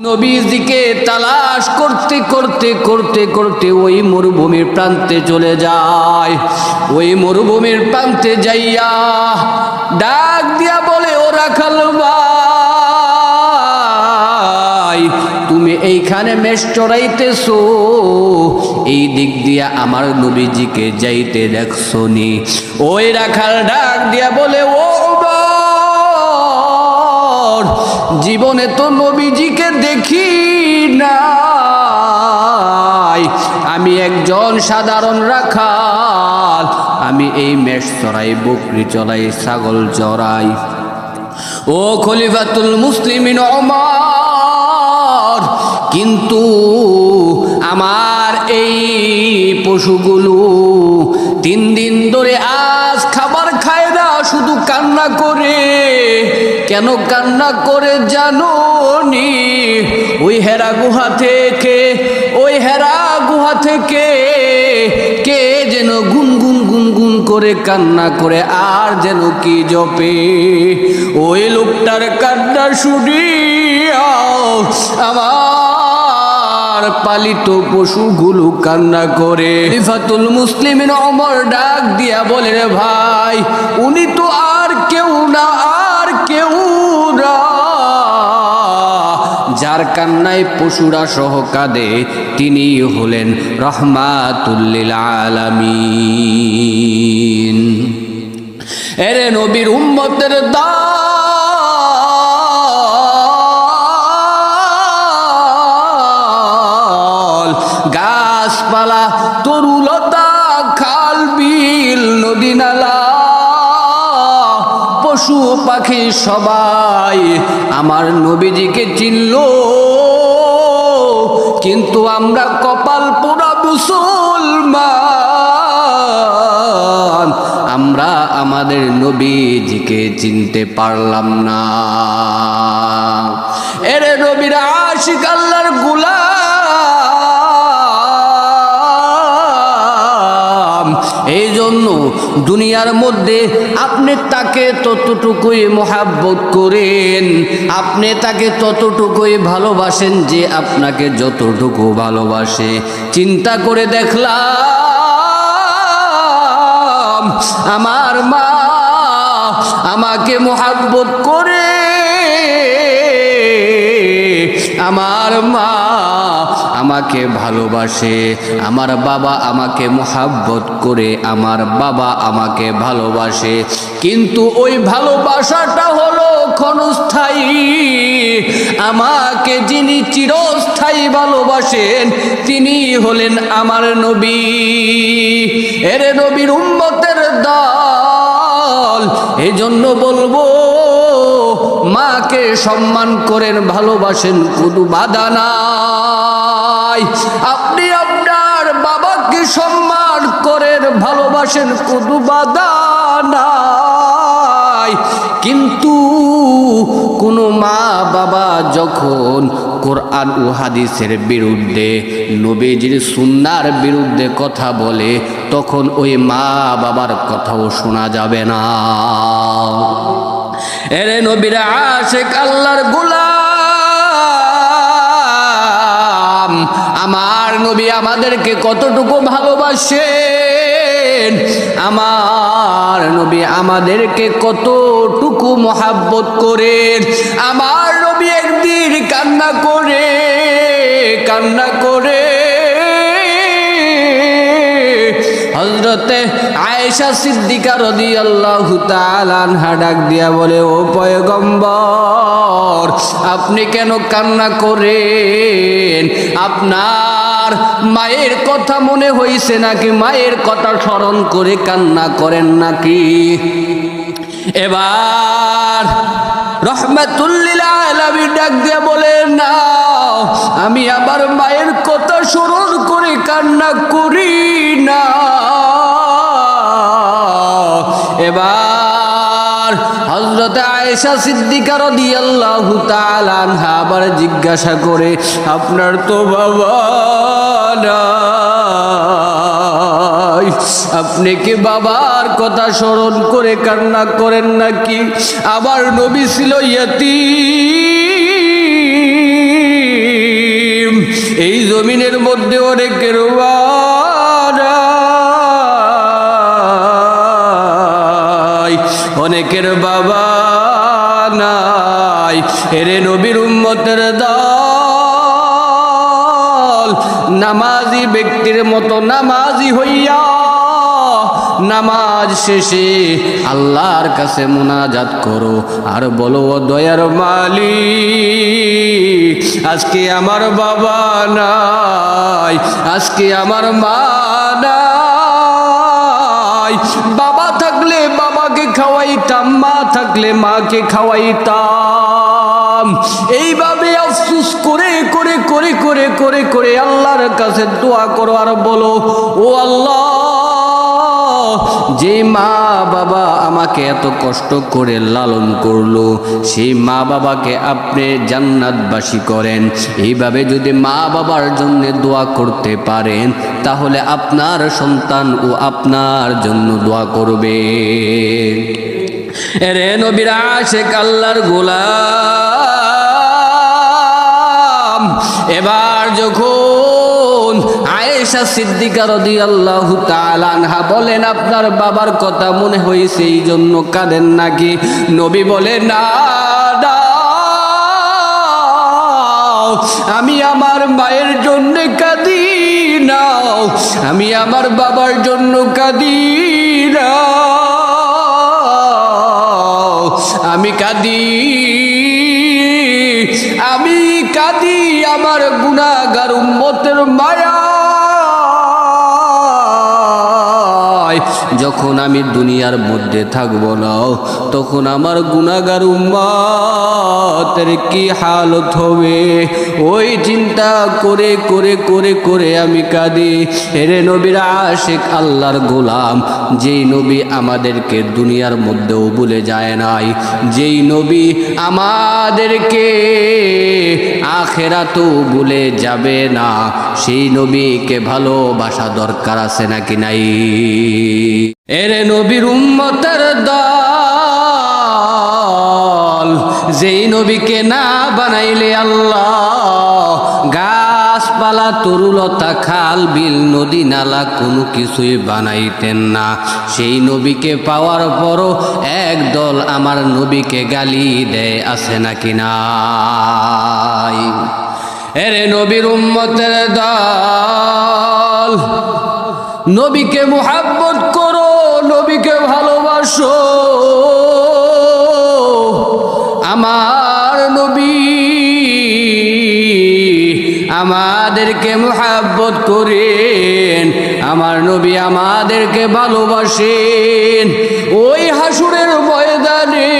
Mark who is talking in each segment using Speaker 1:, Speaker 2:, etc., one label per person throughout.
Speaker 1: নবীজিকে তালাশ করতে করতে করতে করতে ওই মরুভূমির প্রান্তে চলে যায়। ওই মরুভূমির প্রান্তে যাইয়া ডাক দিয়া বলে, ও রাখাল ভাই, তুমি এইখানে মেষ চড়াইতেছো। এই দিক দিয়া আমার নবীজিকে যাইতে দেখছ নি। ওই রাখাল ডাক দিয়া বলে, ও জীবনে তো নবীজিকে দেখি নাই। আমি একজন সাধারণ রাখাল। আমি এই মেষ চড়াই, বকরি চড়াই, ছাগল চড়াই। ও খলিফাতুল মুসলিমিন অমর কিন্তু আমার এই পশুগুলো তিন দিন ধরে আজ খাবার খায় না, শুধু কান্না করে। কেন কান্না করে জানো নি ওই হেরা গুহা থেকে, ওই হেরা গুহা থেকে কে যেন গুনগুন গুনগুন করে কান্না করে, আর যেন কি জপে? ওই লোকটার কান্না শুনিয়া আমার পালিত পশুগুলো কান্না করে। রিফাতুল মুসলিমিন অমর ডাক দিয়া বলে, রে ভাই, উনি যার কান্নায় পশুরা সহ কাঁদে, তিনি হলেন রহমাতুল্লিল আলামিন। এরে নবীর উম্মতের দল, গাছপালা, তরুলতা, খাল, বিল পশু পাখি সবাই আমার নবীজিকে চিনল। কিন্তু আমরা কপাল পোড়া মুসলমান, আমরা আমাদের নবীজিকে চিনতে পারলাম না। এরে নবীর আশিক আল্লাহর গুলাম এই জন্য দুনিয়ার মধ্যে আপনি তাকে ততটুকুই মহাব্বত করেন। আপনি তাকে ততটুকুই ভালোবাসেন যে আপনাকে যতটুকু ভালোবাসে। চিন্তা করে দেখলাম আমার মা আমাকে মহাব্বত করে। আমার মা আমাকে ভালোবাসে, আমার বাবা আমাকে মোহাব্বত করে, আমার বাবা আমাকে ভালোবাসে। কিন্তু ওই ভালোবাসাটা হলো ক্ষণস্থায়ী। আমাকে যিনি চিরস্থায়ী ভালোবাসেন, তিনি হলেন আমার নবী। এর নবীর উম্মতের দল। এজন্য বলব, মাকে সম্মান করেন, ভালোবাসেন কোনো বাধা নাই আপনি আপনার বাবাকে সম্মান করেন ভালোবাসেন, কোনো বাধা নাই। কিন্তু কোনো মা বাবা যখন কোরআন ও হাদিসের বিরুদ্ধে, নবীজির সুন্নার বিরুদ্ধে কথা বলে, তখন ওই মা বাবার কথাও শোনা যাবে না। এরে নবীরা আশেক আল্লাহর গুলাম আমাদেরকে কতটুকু ভালোবাসেন? আমার নবী আমাদেরকে কতটুকু মহাব্বত করেন? আমার নবী একদিন কান্না করে কান্না করে হজরতে আয়েশা সিদ্দিকা রদি আল্লাহ তালানহা ডাক দিয়া বলে, ও পয়গম্বর, আপনি কেন কান্না করেন? আপনার মায়ের কথা মনে হইছে নাকি? মায়ের কথা স্মরণ করে কান্না করেন নাকি? এবার রহমাতুল্লিল আলামী ডাক দিয়া বলে না আমি আবার মায়ের কথা স্মরণ করে কান্না করি না। এবার হজরত আয়েশা সিদ্দিকা রাদিয়াল্লাহু তাআলা আনহা আবার জিজ্ঞাসা করে, আপনার তো বাবা আপনি কি বাবার কথা স্মরণ করে কান্না করেন নাকি? আবার নবী ছিল ইয়তী এই জমিনের মধ্যে অনেকের এরে নবীর উম্মতের দল, নামাজি ব্যক্তির মতো নামাজি হইয়া নামাজ শেষে আল্লাহর কাছে মোনাজাত করো। আর বলো দয়ার মালিক, আজকে আমার বাবা নাই, আজকে আমার মা নাই। বাবা থাকলে বাবাকে খাওয়াইতাম, মা থাকলে মাকে খাওয়াইতাম। এইভাবে আফসুস করে করে করে করে করে করে আল্লাহর কাছে দোয়া করো আর বলো, ও আল্লাহ, যে মা বাবা আমাকে এত কষ্ট করে লালন করল সেই মা বাবাকে আপনি জান্নাতবাসী করেন। এইভাবে যদি মা বাবার জন্য দোয়া করতে পারেন, তাহলে আপনার সন্তান ও আপনার জন্য দোয়া করবে। রে নবীর আশেক আল্লাহর গোলাম। এবার যখন আয়েশা সিদ্দিকা রদি আল্লাহ আনহা বলেন, আপনার বাবার কথা মনে হয়েছে এই জন্য কাঁদেন নাকি? নবী বলে না। আমি আমার মায়ের জন্য কাঁদি না। আমি আমার বাবার জন্য কাঁদি আমি কাঁদি আমি কাঁদি আমার গুণাগার উম্মতের মায়া। যখন আমি দুনিয়ার মধ্যে থাকব না, তখন আমার গুণাগার উম্মতের কি হালত হবে? ওই চিন্তা করে করে করে করে আমি কাঁদি। হেরে নবীর আশেখ আল্লাহর গোলাম, যেই নবী আমাদেরকে দুনিয়ার মধ্যেও ভুলে যায় নাই, যেই নবী আমাদেরকে আখেরাতেও ভুলে যাবে না, সেই নবীকে ভালোবাসা দরকার আছে নাকি নাই? এরে নবীর উম্মতের দল, যেই নবীকে না বানাইলে আল্লাহ, গাছপালা, তরুলতা, খাল, বিল, নদী, নালা, কোনো কিছুই বানাইতেন না। সেই নবীকে পাওয়ার পরও একদল আমার নবীকে গালি দেয়, আছে নাকি নাই? এরে নবীর উম্মতের দল, নবীকে মোহাব্বত নবীকে ভালোবাসো। আমার নবী আমাদেরকে মোহাব্বত করেন, আমার নবী আমাদেরকে ভালোবাসেন। ওই হাসুরের ময়দানে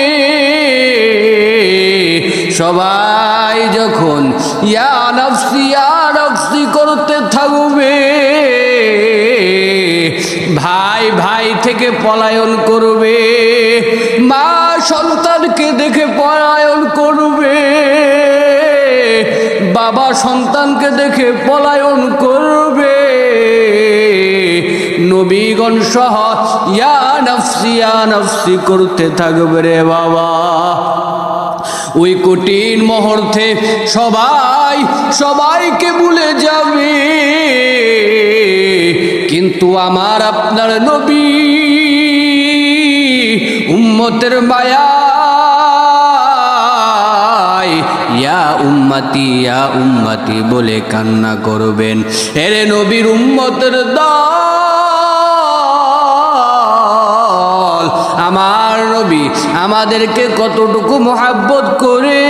Speaker 1: সবাই যখন ইয়া নফসি ইয়া নফসি করতে থাকবে ভাই ভাই থেকে পলায়ন করবে। মা সন্তানকে দেখে পলায়ন করবে। বাবা সন্তানকে দেখে পলায়ন করবে। নবীগণ সহ ইয়া নফসি নফসি করতে থাকবে রে বাবা। ওই কঠিন মুহূর্তে সবাই সবাইকে ভুলে যাবে। কিন্তু আমার আপনার নবী উম্মতের মায়া ইয়া উম্মতি ইয়া উম্মতি বলে কান্না করবেন। এরে নবীর উম্মতের দল, আমার নবী আমাদেরকে কতটুকু মোহাব্বত করে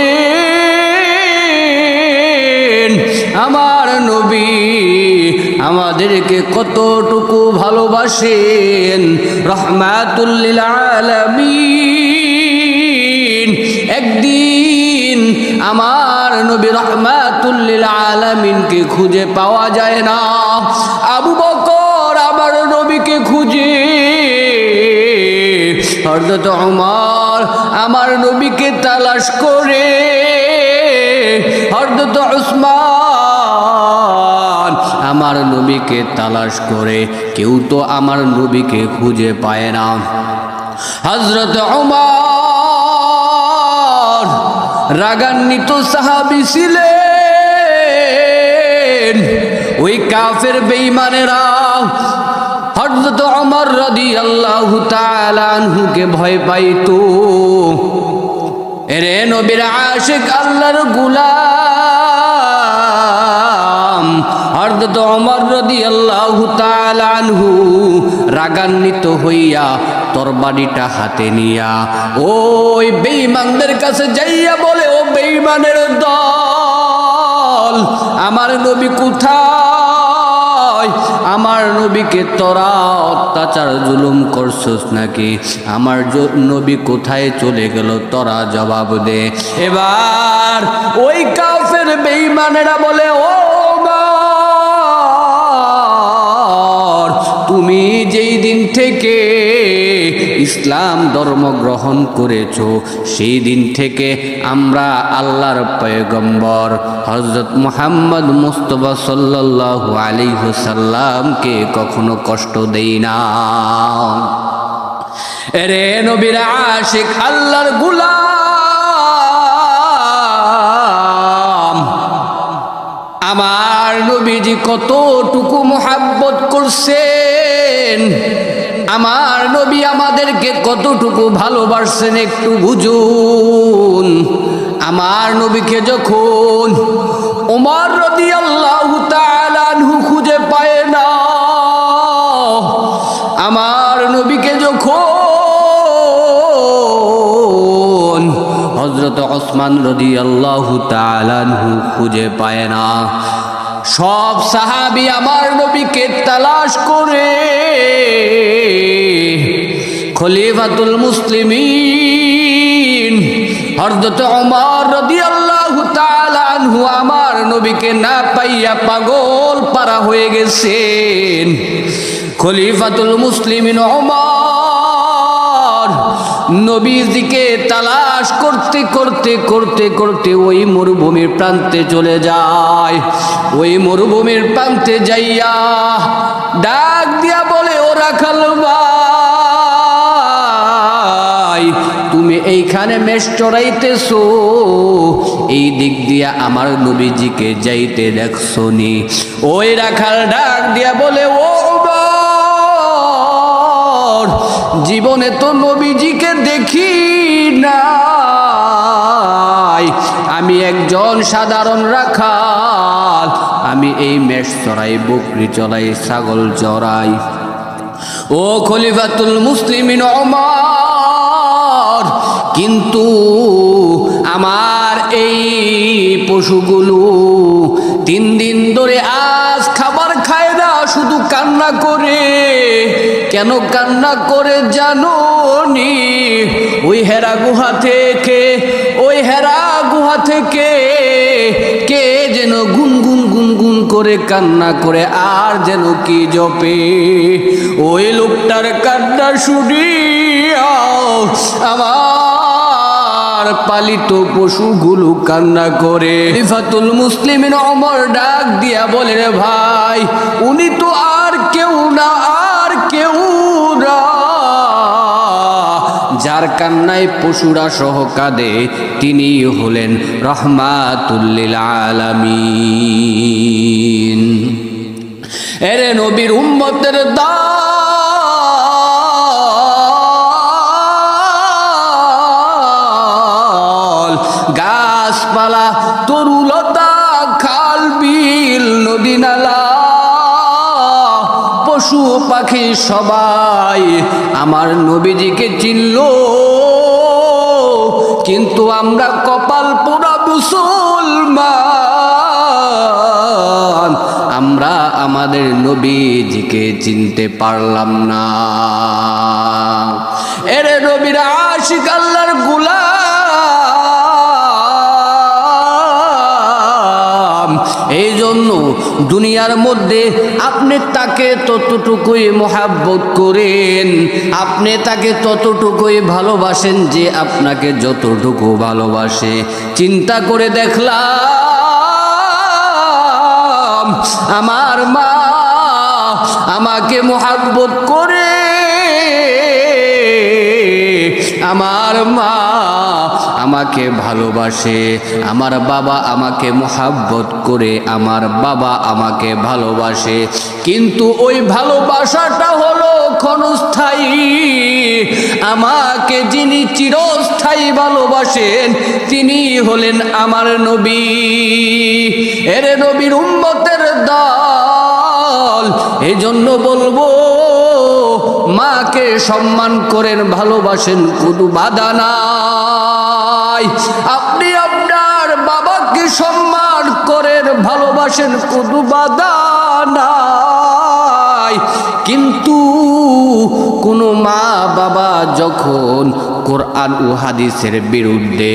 Speaker 1: আমার নবী আমাদেরকে কতটুকু ভালোবাসেন? রহমাতুল্লিল আলামিন। একদিন আমার নবী রহমাতুল্লিল আলমিনকে খুঁজে পাওয়া যায় না। আবু বকর আমার নবীকে খুঁজে। হরদত উমর আমার নবীকে তালাশ করে আমার নবীকে তালাশ করে। কেউ তো আমার নবীকে খুঁজে পায় না। হজরত উমর রাগান্বিত সাহাবি ছিলেন। কাফের বেঈমানেরা হযরত ওমর রাদিয়াল্লাহু তাআলা আনহুকে ভয় পাইতো। এরে নবীর আশিক আল্লাহর গুলাম। হযরত ওমর রাদিয়াল্লাহু তাআলা আনহু রাগান্বিত হইয়া তরবারিটা হাতে নিয়া, ওই বেঈমানদের কাছে যাইয়া বলে, ও বেঈমানের দল, আমার নবী কোথায়? আমার নবীকে তোরা অত্যাচার, জুলুম করছস নাকি? আমার নবী কোথায় চলে গেল? তোরা জবাব দে। এবার ওই কাফের বেঈমানেরা বলে, ও তুমি যেই দিন থেকে ইসলাম ধর্ম গ্রহণ করেছ, সেই দিন থেকে আমরা আল্লাহর পয়গম্বর হজরত মুহাম্মদ মুস্তফা সাল্লাল্লাহু আলাইহি সাল্লামকে কখনো কষ্ট দেই না। রে নবীর আশিক, আল্লাহর গুলাম। আমার নবীজি কতটুকু মোহাব্বত করছেন আমার নবী আমাদেরকে কতটুকু ভালোবাসছেন একটু বুঝুন। আমার নবীকে যখন ওমর রদি আল্লাহ খুঁজে পায় না, আমার নবীকে যখন হজরত ওসমান রদি আল্লাহ তালানহু খুঁজে পায় না সব সাহাবি আমার নবীকে তালাশ করে। খলিফাতুল মুসলিমিন হরদত ওমর রাদিয়াল্লাহু তাআলা আনহু আমার নবীকে না পাইয়া পাগল পারা হয়ে গেছেন। খলিফাতুল মুসলিমিন ওমর নবীজিকে তালাশ করতে করতে করতে করতে ওই মরুভূমির প্রান্তে চলে যায়। ওই মরুভূমির প্রান্তে যাইয়া ডাক দিয়া বলে, ও রাখাল তুমি এইখানে মেষ চড়াইতেছো। এই দিক দিয়া আমার নবীজিকে যাইতে দেখছ নি। ওই রাখাল ডাক দিয়া বলে, ও জীবনে তো নবীজিকে দেখি নাই। আমি একজন সাধারণ রাখাল। আমি এই মেষ চড়াই, বকরি চড়াই, ছাগল চড়াই। ও খলিফাতুল মুসলিমিন অমর কিন্তু আমার এই পশুগুলো তিন দিন ধরে আজ খাবার খায় না, শুধু কান্না করে। কেন কান্না করে জানো নি? ওই হেরা গুহা থেকে, ওই হেরা গুহা থেকে কে যেন গুনগুন গুনগুন করে কান্না করে, আর যেন কি জপে? ওই লোকটার কান্না শুনিয়া আমার পালিত পশুগুলো কান্না করে। রিফাতুল মুসলিমের অমর ডাক দিয়া বলে, রে ভাই, উনি তো আর কেউ না, আর কেউ যার কান্নায় পশুরা সহ কাঁদে তিনি হলেন রহমাতুল্লিল আলামিন। এরে নবীর উম্মতের দল পাখি সবাই আমার নবীজিকে চিনল। কিন্তু আমরা কপাল পোড়া মুসলমান, আমরা আমাদের নবীজিকে চিনতে পারলাম না। এরে নবীর আশিক আল্লাহর গুলাম এই জন্য দুনিয়ার মধ্যে আপনি তাকে ততটুকুই মহাব্বত করেন। আপনি তাকে ততটুকুই ভালোবাসেন যে আপনাকে যতটুকু ভালোবাসে। চিন্তা করে দেখলাম আমার মা আমাকে মহাব্বত করে। আমার মা আমাকে ভালোবাসে, আমার বাবা আমাকে মোহাব্বত করে, আমার বাবা আমাকে ভালোবাসে। কিন্তু ওই ভালোবাসাটা হলো ক্ষণস্থায়ী। আমাকে যিনি চিরস্থায়ী ভালোবাসেন, তিনি হলেন আমার নবী। এর নবীর উম্মতের দল। এজন্য বলব, মাকে সম্মান করেন, ভালোবাসেন, কোনো বাধা আপনি আপনার বাবাকে সম্মান করেন, ভালোবাসেন নাই কিন্তু কোনো মা বাবা যখন কোরআন ও হাদিসের বিরুদ্ধে,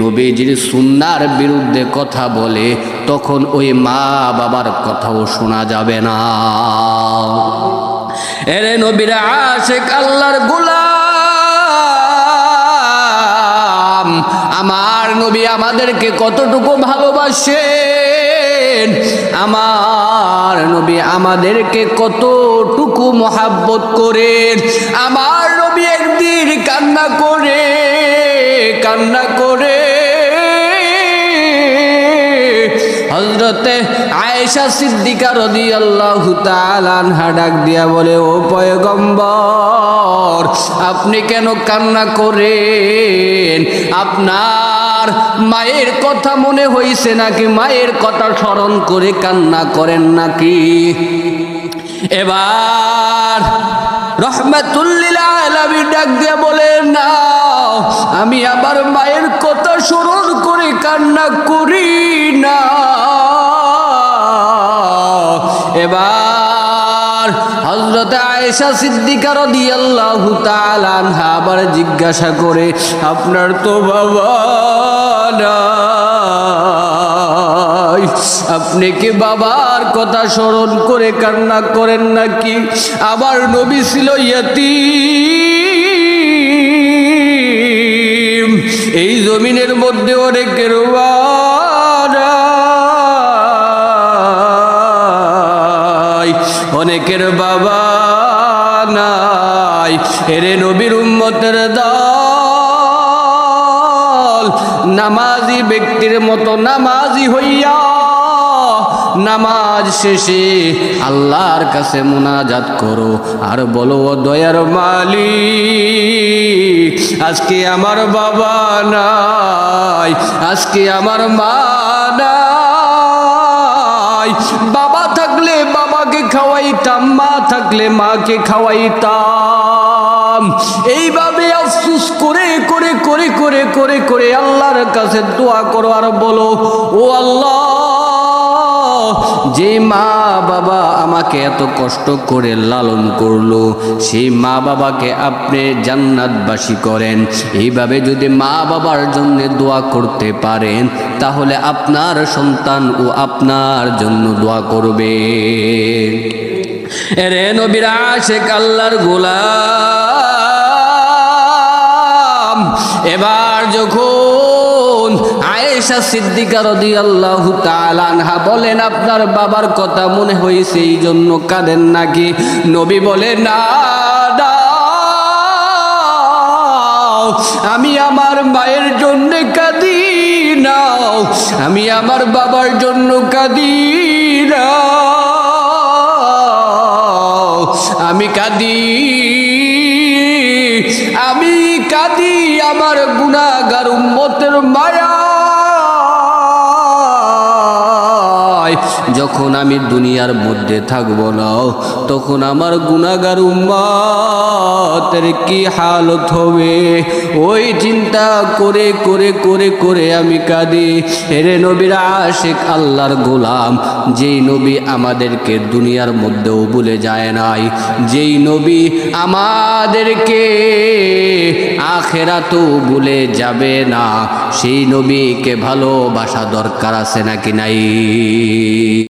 Speaker 1: নবীজির সুন্নার বিরুদ্ধে কথা বলে, তখন ওই মা বাবার কথাও শোনা যাবে না। এরে নবীরা আশেক আল্লাহর গোলাম। আমাদেরকে কতটুকু ভালোবাসেন? আমার নবী আমাদেরকে কতটুকু মহাব্বত করেন? আমার নবী একদিন কান্না করে কান্না করে হজরতে আয়েশা সিদ্দিকা রদি আল্লাহ আনহা ডাক দিয়া বলে, ও পয়গম্বর, আপনি কেন কান্না করেন? আপনার মায়ের কথা মনে হইছে নাকি? মায়ের কথা স্মরণ করে কান্না করেন নাকি? এবার রহমাতুল্লিল আলামী ডাক দিয়ে বলে না আমি আবার মায়ের কথা স্মরণ করে কান্না করি না। এবার হজরত আয়েশা সিদ্দিকা রাদিয়াল্লাহু তাআলা আনহা আবার জিজ্ঞাসা করে, আপনার তো বাবা আপনি কি বাবার কথা স্মরণ করে কান্না করেন নাকি? আবার নবী ছিল ইয়াতীম। এই জমিনের মধ্যে অনেকের নাই এরে নবীর উম্মতের দল, নামাজি ব্যক্তির মতো নামাজি হইয়া নামাজ শেষে আল্লাহর কাছে মোনাজাত করো। আর বলো দয়ার মালিক, আজকে আমার বাবা নাই, আজকে আমার মা নাই। বাবা থাকলে বাবাকে খাওয়াইতাম, মা থাকলে মাকে খাওয়াইতাম। এইভাবে আফসুস করে করে করে করে করে করে আল্লাহর কাছে দোয়া করো আর বলো, ও আল্লাহ, যে মা বাবা আমাকে এত কষ্ট করে লালন করল সেই মা বাবাকে আপনি জান্নাতবাসী করেন। এইভাবে যদি মা বাবার জন্য দোয়া করতে পারেন, তাহলে আপনার সন্তান ও আপনার জন্য দোয়া করবে। রে নবীর আশেক আল্লাহর গোলাম। এবার যখন আয়েশা সিদ্দিকা রাদিয়াল্লাহু তাআলা আনহা বলেন আপনার বাবার কথা মনে হয়েছে এই জন্য কাঁদেন নাকি? নবী বলে না না, আমি আমার মায়ের জন্য কাঁদি না। আমি আমার বাবার জন্য কাঁদি না। আমি কাঁদি আমার গুণাগার উম্মতের মায়া। যখন আমি দুনিয়ার মধ্যে থাকব না, তখন আমার গুণাগার উম্মতের কি হালত হবে? ওই চিন্তা করে করে করে করে আমি কাঁদি। হেরে নবীর আশেক, আল্লাহর গোলাম, যেই নবী আমাদেরকে দুনিয়ার মধ্যেও ভুলে যায় নাই, যেই নবী আমাদেরকে আখেরাতেও ভুলে যাবে না, সেই নবীকে ভালোবাসা দরকার আছে নাকি নাই?